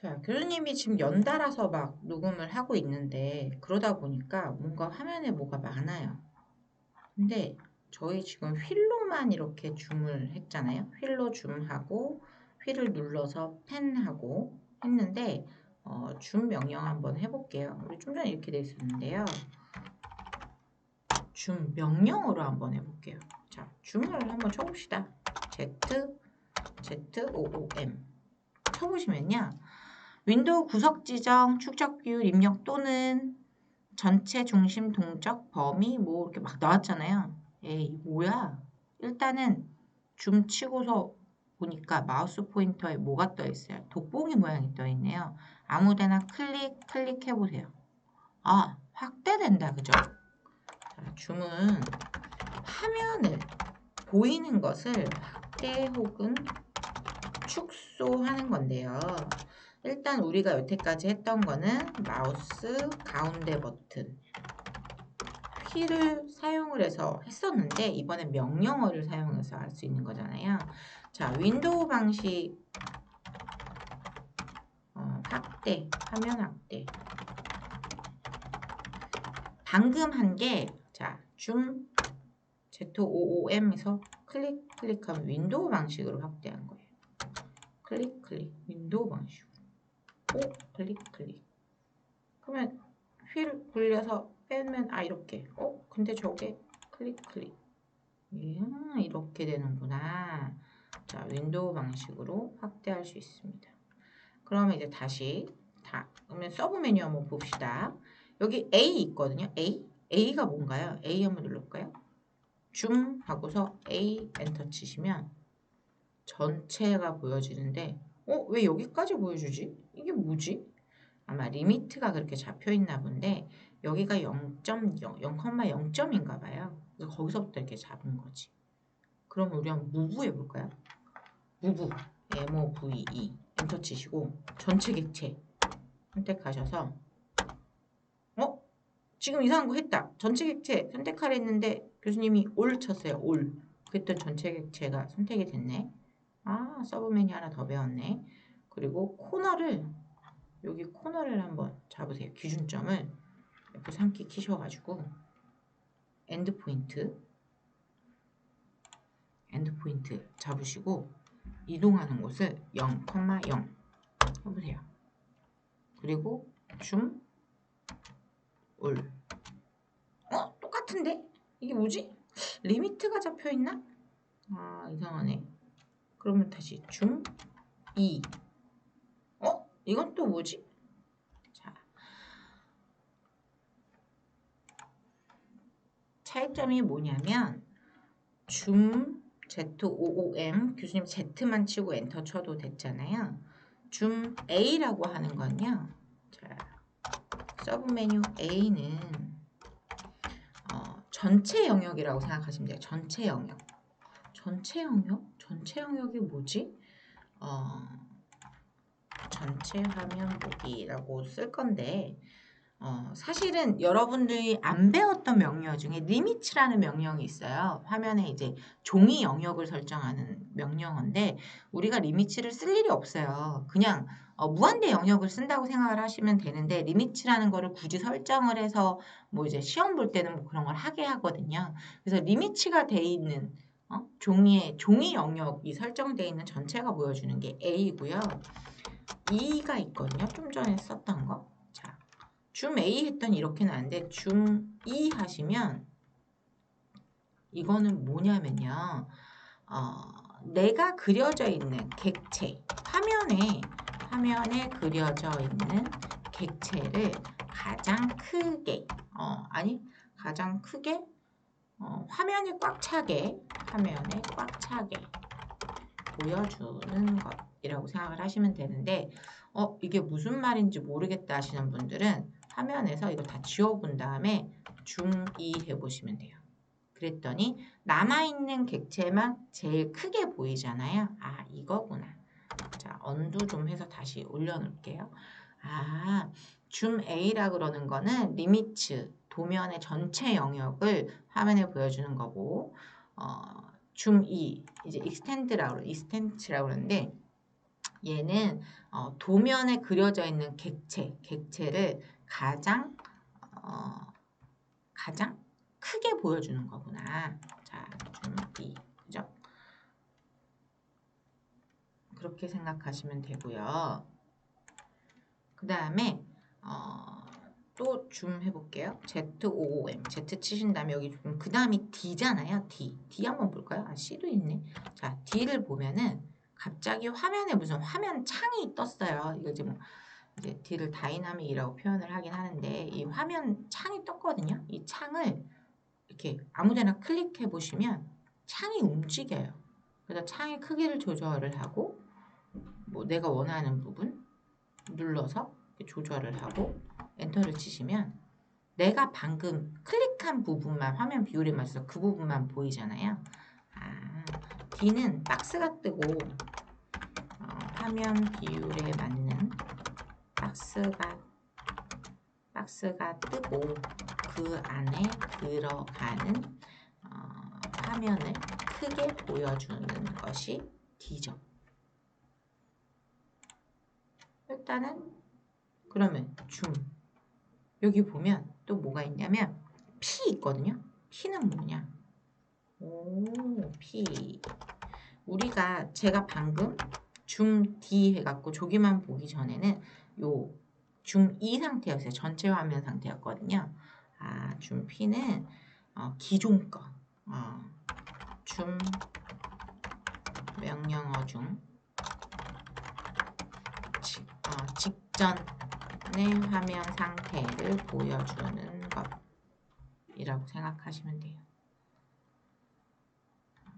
자, 교수님이 지금 연달아서 막 녹음을 하고 있는데 그러다 보니까 뭔가 화면에 뭐가 많아요. 근데 저희 지금 휠로만 이렇게 줌을 했잖아요. 휠로 줌하고 휠을 눌러서 펜하고 했는데 어, 줌 명령 한번 해볼게요. 우리 좀 전에 이렇게 돼 있었는데요. 줌 명령으로 한번 해볼게요. 자, 줌을 한번 쳐봅시다. Z, Z, O, O, M. 쳐보시면요. 윈도우 구석 지정, 축적 비율 입력 또는 전체 중심 동적 범위 뭐 이렇게 막 나왔잖아요. 에이 뭐야? 일단은 줌 치고서 보니까 마우스 포인터에 뭐가 떠 있어요? 돋보기 모양이 떠 있네요. 아무데나 클릭 클릭해 보세요. 아 확대된다 그죠? 자, 줌은 화면을 보이는 것을 확대 혹은 축소하는 건데요. 일단 우리가 여태까지 했던 거는 마우스 가운데 버튼 휠을 사용을 해서 했었는데 이번엔 명령어를 사용해서 할 수 있는 거잖아요. 자, 윈도우 방식 어, 확대, 화면 확대 방금 한 게 자, 줌 Z5OM에서 클릭 클릭하면 윈도우 방식으로 확대한 거예요. 클릭 클릭 윈도우 방식으로 오 클릭 클릭. 그러면 휠 굴려서 빼면 아 이렇게. 어 근데 저게 클릭 클릭. 음, 이렇게 되는구나. 자 윈도우 방식으로 확대할 수 있습니다. 그러면 이제 다시 다 그러면 서브 메뉴 한번 봅시다. 여기 A 있거든요. A? A가 뭔가요? A 한번 눌러볼까요? 줌 하고서 A 엔터 치시면 전체가 보여지는데 어? 왜 여기까지 보여주지? 이게 뭐지? 아마 리미트가 그렇게 잡혀 있나 본데 여기가 0.0, 0,0점인가 봐요. 그래서 거기서부터 이렇게 잡은 거지. 그럼 우리 한번 무브 해볼까요? 무브, MOVE 엔터 치시고 전체 객체 선택하셔서 어? 지금 이상한 거 했다. 전체 객체 선택하려 했는데 교수님이 올 쳤어요. 올. 그랬더니 전체 객체가 선택이 됐네. 아, 서브 메뉴 하나 더 배웠네. 그리고 코너를 여기 코너를 한번 잡으세요. 기준점을 F3키 키셔가지고 엔드 포인트 엔드 포인트 잡으시고 이동하는 곳을 0,0 해보세요. 그리고 줌, 올. 어? 똑같은데? 이게 뭐지? 리미트가 잡혀있나? 아 이상하네. 그러면 다시 줌, 2. 어? 이건 또 뭐지? 자. 차이점이 뭐냐면 줌 Z5OM 교수님 Z만 치고 엔터 쳐도 됐잖아요. 줌 A라고 하는 건요. 자, 서브 메뉴 A는 어, 전체 영역이라고 생각하시면 돼요. 전체 영역. 전체 영역? 전체 영역이 뭐지? 어, 전체 화면 보기라고 쓸 건데 어, 사실은 여러분들이 안 배웠던 명령 중에 리미츠라는 명령이 있어요. 화면에 이제 종이 영역을 설정하는 명령어인데 우리가 리미츠를 쓸 일이 없어요. 그냥 어, 무한대 영역을 쓴다고 생각을 하시면 되는데 리미츠라는 거를 굳이 설정을 해서 뭐 이제 시험 볼 때는 뭐 그런 걸 하게 하거든요. 그래서 리미츠가 돼 있는 어? 종이에 종이 영역이 설정되어 있는 전체가 보여주는 게 A고요. E가 있거든요. 좀 전에 썼던 거. 자, 줌 A 했더니 이렇게 나는데 줌 E 하시면 이거는 뭐냐면요. 어, 내가 그려져 있는 객체, 화면에 화면에 그려져 있는 객체를 가장 크게, 어, 아니 가장 크게 어, 화면이 꽉 차게, 화면에 꽉 차게 보여주는 것이라고 생각을 하시면 되는데 어 이게 무슨 말인지 모르겠다 하시는 분들은 화면에서 이거 다 지워본 다음에 줌2 해보시면 돼요. 그랬더니 남아있는 객체만 제일 크게 보이잖아요. 아 이거구나. 자 언두 좀 해서 다시 올려놓을게요. 아 줌 A라 그러는 거는 리미츠 도면의 전체 영역을 화면에 보여주는 거고 어, 줌 2, 이제 익스텐드라고 익스텐트라고 그러는데 얘는 어, 도면에 그려져 있는 객체, 객체를 가장 어, 가장 크게 보여주는 거구나. 자, 준비, 그죠? 그렇게 생각하시면 되고요. 그 다음에 어, 또 줌 해볼게요. ZOOM, Z 치신 다음에 여기 그 다음이 D잖아요. D, D 한번 볼까요? 아, C도 있네. 자, D를 보면은 갑자기 화면에 무슨 화면 창이 떴어요. 이거 뭐 이제 D를 다이나믹이라고 표현을 하긴 하는데 이 화면 창이 떴거든요. 이 창을 이렇게 아무데나 클릭해 보시면 창이 움직여요. 그래서 창의 크기를 조절을 하고 뭐 내가 원하는 부분 눌러서 조절을 하고 엔터를 치시면 내가 방금 클릭한 부분만 화면 비율에 맞춰서 그 부분만 보이잖아요. 아, D는 박스가 뜨고 어, 화면 비율에 맞는 박스가 박스가 뜨고 그 안에 들어가는 어, 화면을 크게 보여주는 것이 D죠. 일단은 그러면 줌 여기 보면 또 뭐가 있냐면 P 있거든요. P는 뭐냐? 오, P. 우리가 제가 방금 줌 D 해갖고 조기만 보기 전에는 요 줌 E 상태였어요. 전체 화면 상태였거든요. 아, 줌 P는 어, 기존 거. 어, 줌 명령어 중 직, 어, 직전 의 화면 상태를 보여주는 것이라고 생각하시면 돼요.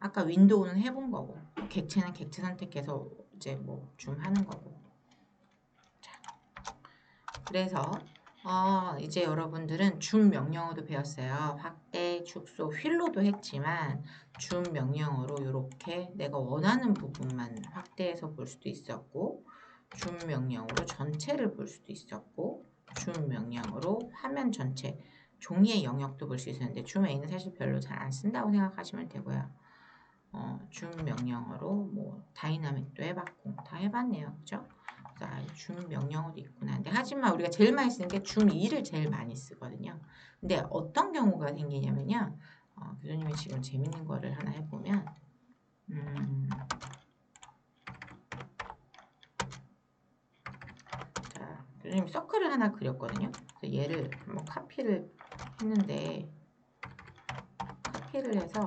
아까 윈도우는 해본 거고 객체는 객체 선택해서 이제 뭐 줌 하는 거고 자, 그래서 어, 이제 여러분들은 줌 명령어도 배웠어요. 확대, 축소, 휠로도 했지만 줌 명령어로 이렇게 내가 원하는 부분만 확대해서 볼 수도 있었고 줌 명령으로 전체를 볼 수도 있었고 줌 명령으로 화면 전체 종이의 영역도 볼 수 있었는데 줌 A는 사실 별로 잘 안 쓴다고 생각하시면 되고요. 어, 줌 명령어로 뭐 다이나믹도 해봤고 다 해봤네요. 그죠? 자, 줌 명령어도 있구나. 근데 하지만 우리가 제일 많이 쓰는 게 줌 2를 제일 많이 쓰거든요. 근데 어떤 경우가 생기냐면요. 어, 교수님이 지금 재밌는 거를 하나 해보면 음, 자, 교수님 서클을 하나 그렸거든요. 그래서 얘를 한번 카피를 했는데 카피를 해서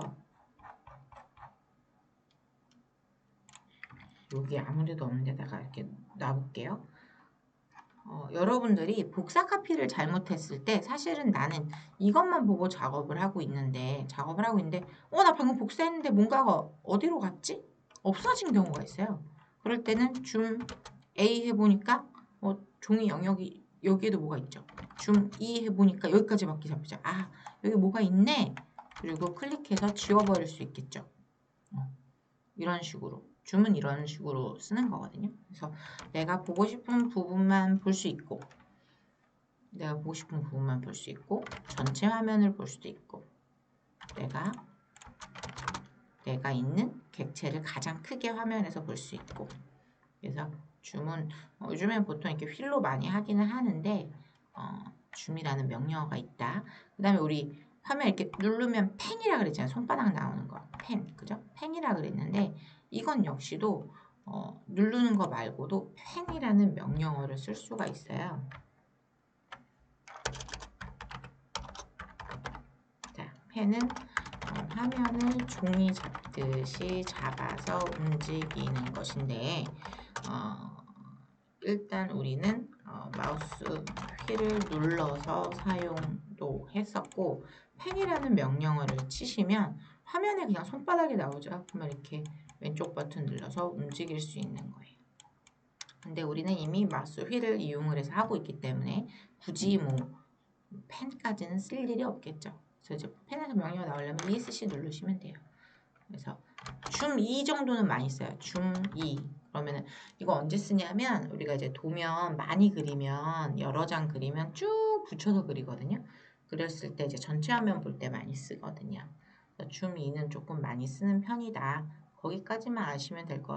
여기 아무데도 없는 데다가 이렇게 놔볼게요. 어, 여러분들이 복사 카피를 잘못했을 때 사실은 나는 이것만 보고 작업을 하고 있는데 작업을 하고 있는데 어 나 방금 복사했는데 뭔가가 어디로 갔지? 없어진 경우가 있어요. 그럴 때는 줌 A 해보니까 어, 종이 영역이 여기에도 뭐가 있죠. 줌 E 해보니까 여기까지밖에 잡히죠. 아 여기 뭐가 있네. 그리고 클릭해서 지워버릴 수 있겠죠. 어, 이런 식으로. 줌은 이런 식으로 쓰는 거거든요. 그래서 내가 보고 싶은 부분만 볼 수 있고 내가 보고 싶은 부분만 볼 수 있고 전체 화면을 볼 수도 있고 내가 내가 있는 객체를 가장 크게 화면에서 볼 수 있고 그래서 줌은 어, 요즘엔 보통 이렇게 휠로 많이 하기는 하는데 어, 줌이라는 명령어가 있다. 그 다음에 우리 화면 이렇게 누르면 펜이라 그랬잖아요. 손바닥 나오는 거. 펜. 그죠? 펜이라 그랬는데 이건 역시도 어, 누르는 거 말고도 펜이라는 명령어를 쓸 수가 있어요. 자, 펜은 어, 화면을 종이 잡듯이 잡아서 움직이는 것인데 어, 일단 우리는 어, 마우스 휠을 눌러서 사용도 했었고 펜이라는 명령어를 치시면 화면에 그냥 손바닥이 나오죠. 그러면 이렇게 왼쪽 버튼 눌러서 움직일 수 있는 거예요. 근데 우리는 이미 마우스 휠을 이용을 해서 하고 있기 때문에 굳이 뭐 펜까지는 쓸 일이 없겠죠. 그래서 이제 펜에서 명령어 나오려면 ESC 누르시면 돼요. 그래서 줌2 정도는 많이 써요. 줌 2. 그러면은 이거 언제 쓰냐면 우리가 이제 도면 많이 그리면 여러 장 그리면 쭉 붙여서 그리거든요. 그랬을 때 이제 전체 화면 볼 때 많이 쓰거든요. 줌 2는 조금 많이 쓰는 편이다. 거기까지만 아시면 될 것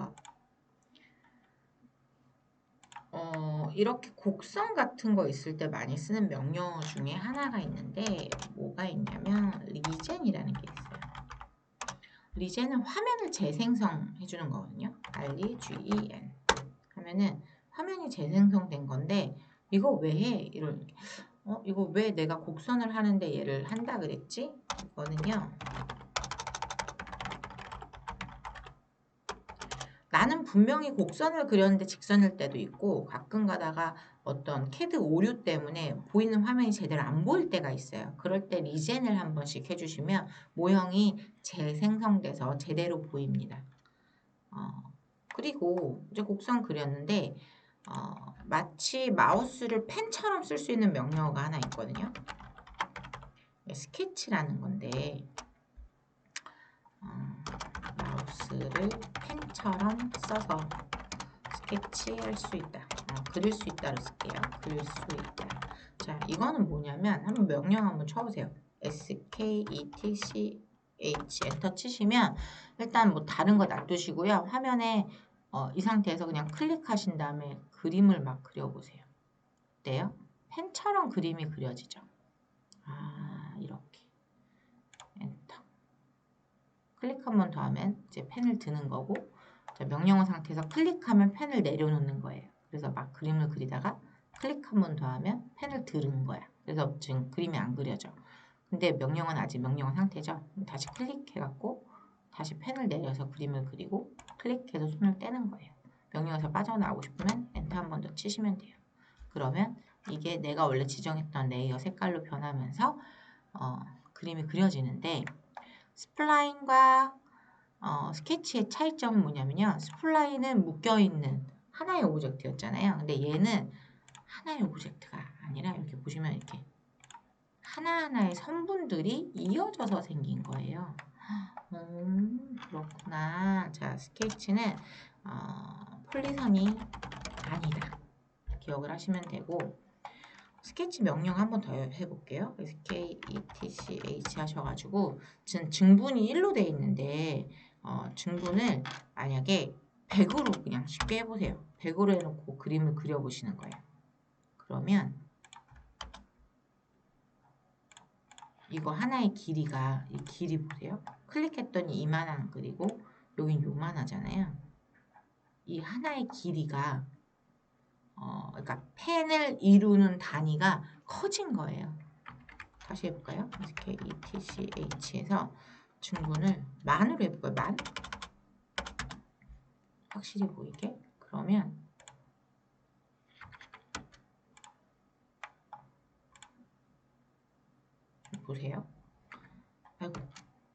같고 이렇게 곡선 같은 거 있을 때 많이 쓰는 명령어 중에 하나가 있는데 뭐가 있냐면 리젠이라는 게 있어요. 리젠은 화면을 재생성해 주는 거거든요. R-E-G-E-N 하면은 화면이 재생성된 건데 이거 왜 해? 이런 어 이거 왜 내가 곡선을 하는데 얘를 한다 그랬지? 이거는요. 나는 분명히 곡선을 그렸는데 직선일 때도 있고 가끔 가다가 어떤 캐드 오류 때문에 보이는 화면이 제대로 안 보일 때가 있어요. 그럴 때 리젠을 한 번씩 해주시면 모형이 재생성돼서 제대로 보입니다. 어, 그리고 이제 곡선 그렸는데 어, 마치 마우스를 펜처럼 쓸 수 있는 명령어가 하나 있거든요. 스케치라는 건데 어, 마우스를 펜처럼 써서 스케치할 수 있다. 어, 그릴 수 있다로 쓸게요. 그릴 수 있다. 자, 이거는 뭐냐면 한번 명령 한번 쳐보세요. sketch 엔터 치시면 일단 뭐 다른 거 놔두시고요. 화면에 어, 이 상태에서 그냥 클릭하신 다음에 그림을 막 그려보세요. 어때요? 펜처럼 그림이 그려지죠. 아, 이렇게. 엔터. 클릭 한 번 더 하면 이제 펜을 드는 거고 자, 명령어 상태에서 클릭하면 펜을 내려놓는 거예요. 그래서 막 그림을 그리다가 클릭 한 번 더 하면 펜을 드는 거야. 그래서 지금 그림이 안 그려져. 근데 명령은 아직 명령어 상태죠. 다시 클릭해갖고 다시 펜을 내려서 그림을 그리고 클릭해서 손을 떼는 거예요. 명령에서 빠져나오고 싶으면 엔터 한 번 더 치시면 돼요. 그러면 이게 내가 원래 지정했던 레이어 색깔로 변하면서 어, 그림이 그려지는데 스플라인과 어, 스케치의 차이점은 뭐냐면요. 스플라인은 묶여있는 하나의 오브젝트였잖아요. 근데 얘는 하나의 오브젝트가 아니라 이렇게 보시면 이렇게 하나하나의 선분들이 이어져서 생긴 거예요. 음, 그렇구나. 자, 스케치는 어, 폴리선이 아니다. 기억을 하시면 되고 스케치 명령 한번 더 해볼게요. sketch 하셔가지고 지금 증분이 1로 돼 있는데 어, 증분을 만약에 100으로 그냥 쉽게 해보세요. 100으로 해놓고 그림을 그려보시는 거예요. 그러면 이거 하나의 길이가 이 길이 보세요. 클릭했더니 이만한 그리고 여긴 요만하잖아요. 이 하나의 길이가 어, 그러니까 펜을 이루는 단위가 커진 거예요. 다시 해볼까요? SKETCH에서 중분을 만으로 해볼까요? 만? 확실히 보이게? 그러면 보세요. 아이고,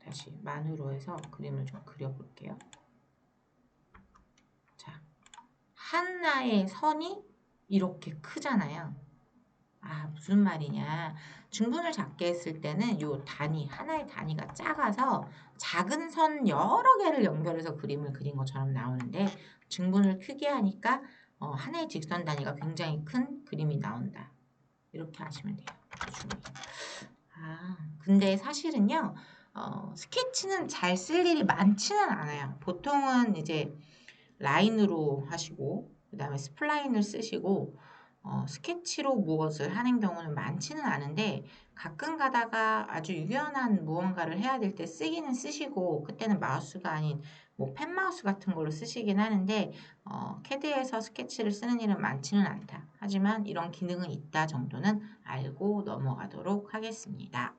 다시 만으로 해서 그림을 좀 그려볼게요. 자, 하나의 선이 이렇게 크잖아요. 아, 무슨 말이냐. 중분을 작게 했을 때는 요 단위, 하나의 단위가 작아서 작은 선 여러 개를 연결해서 그림을 그린 것처럼 나오는데 중분을 크게 하니까 어, 하나의 직선 단위가 굉장히 큰 그림이 나온다. 이렇게 하시면 돼요. 아, 근데 사실은요, 어, 스케치는 잘 쓸 일이 많지는 않아요. 보통은 이제 라인으로 하시고, 그 다음에 스플라인을 쓰시고, 어, 스케치로 무엇을 하는 경우는 많지는 않은데 가끔 가다가 아주 유연한 무언가를 해야 될 때 쓰기는 쓰시고 그때는 마우스가 아닌 뭐 펜마우스 같은 걸로 쓰시긴 하는데 어, 캐드에서 스케치를 쓰는 일은 많지는 않다. 하지만 이런 기능은 있다 정도는 알고 넘어가도록 하겠습니다.